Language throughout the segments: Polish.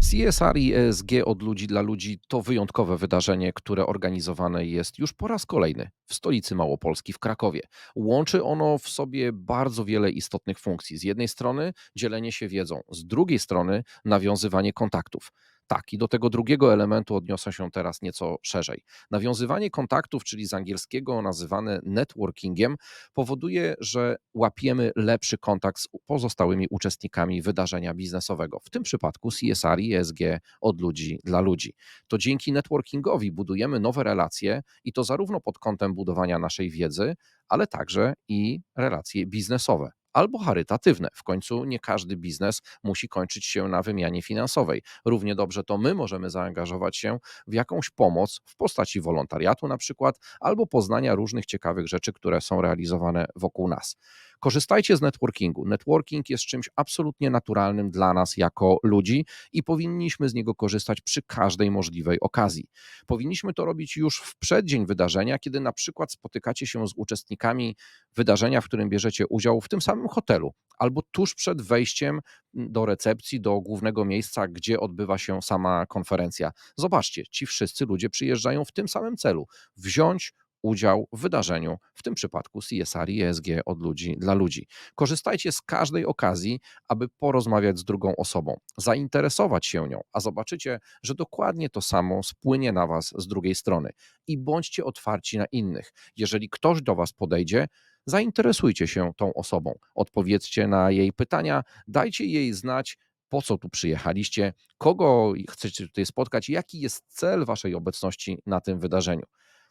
CSR i ESG od ludzi dla ludzi to wyjątkowe wydarzenie, które organizowane jest już po raz kolejny w stolicy Małopolski, w Krakowie. Łączy ono w sobie bardzo wiele istotnych funkcji. Z jednej strony dzielenie się wiedzą, z drugiej strony nawiązywanie kontaktów. Tak, i do tego drugiego elementu odniosę się teraz nieco szerzej. Nawiązywanie kontaktów, czyli z angielskiego nazywane networkingiem, powoduje, że łapiemy lepszy kontakt z pozostałymi uczestnikami wydarzenia biznesowego, w tym przypadku CSR i ESG od ludzi dla ludzi. To dzięki networkingowi budujemy nowe relacje i to zarówno pod kątem budowania naszej wiedzy, ale także i relacje biznesowe. Albo charytatywne. W końcu nie każdy biznes musi kończyć się na wymianie finansowej. Równie dobrze to my możemy zaangażować się w jakąś pomoc w postaci wolontariatu, na przykład, albo poznania różnych ciekawych rzeczy, które są realizowane wokół nas. Korzystajcie z networkingu. Networking jest czymś absolutnie naturalnym dla nas jako ludzi i powinniśmy z niego korzystać przy każdej możliwej okazji. Powinniśmy to robić już w przeddzień wydarzenia, kiedy na przykład spotykacie się z uczestnikami wydarzenia, w którym bierzecie udział w tym samym hotelu, albo tuż przed wejściem do recepcji, do głównego miejsca, gdzie odbywa się sama konferencja. Zobaczcie, ci wszyscy ludzie przyjeżdżają w tym samym celu wziąć udział w wydarzeniu, w tym przypadku CSR i ESG od ludzi dla ludzi. Korzystajcie z każdej okazji, aby porozmawiać z drugą osobą, zainteresować się nią, a zobaczycie, że dokładnie to samo spłynie na Was z drugiej strony. I bądźcie otwarci na innych. Jeżeli ktoś do Was podejdzie, zainteresujcie się tą osobą, odpowiedzcie na jej pytania, dajcie jej znać, po co tu przyjechaliście, kogo chcecie tutaj spotkać, jaki jest cel Waszej obecności na tym wydarzeniu.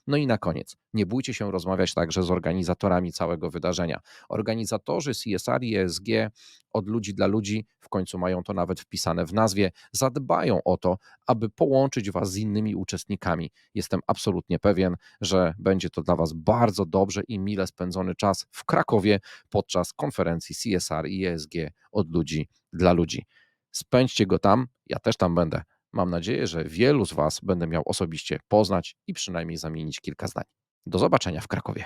No i na koniec, nie bójcie się rozmawiać także z organizatorami całego wydarzenia. Organizatorzy CSR i ESG od ludzi dla ludzi, w końcu mają to nawet wpisane w nazwie, zadbają o to, aby połączyć Was z innymi uczestnikami. Jestem absolutnie pewien, że będzie to dla Was bardzo dobrze i mile spędzony czas w Krakowie podczas konferencji CSR i ESG od ludzi dla ludzi. Spędźcie go tam, ja też tam będę. Mam nadzieję, że wielu z Was będę miał osobiście poznać i przynajmniej zamienić kilka zdań. Do zobaczenia w Krakowie.